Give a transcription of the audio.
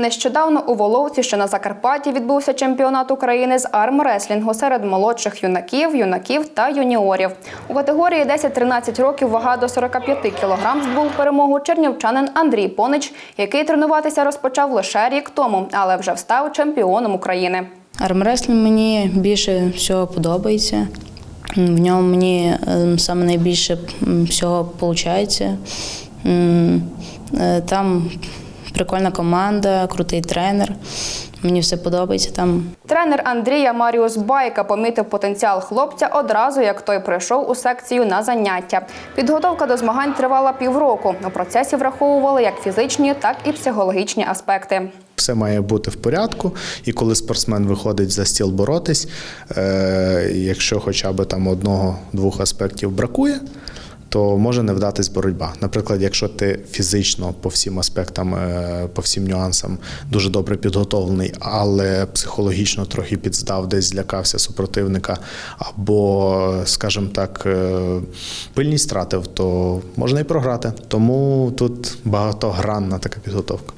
Нещодавно у Воловці, що на Закарпатті, відбувся чемпіонат України з армреслінгу серед молодших юнаків, юнаків та юніорів. У категорії 10-13 років вага до 45 кг здобув перемогу чернівчанин Андрій Понич, який тренуватися розпочав лише рік тому, але вже став чемпіоном України. Армреслінг мені більше всього подобається. В ньому мені ем, саме найбільше всього виходить. Там прикольна команда, крутий тренер. Мені все подобається там. Тренер Андрія Маріус Байка помітив потенціал хлопця одразу, як той прийшов у секцію на заняття. Підготовка до змагань тривала півроку. У процесі враховували як фізичні, так і психологічні аспекти. Все має бути в порядку, і коли спортсмен виходить за стіл боротись, е, якщо хоча б там одного-двох аспектів бракує, то може не вдатись боротьба. Наприклад, якщо ти фізично по всім аспектам, е, по всім нюансам дуже добре підготовлений, але психологічно трохи підздав, десь злякався супротивника, або, скажімо так, е, пильність втратив, то можна і програти. Тому тут багатогранна така підготовка.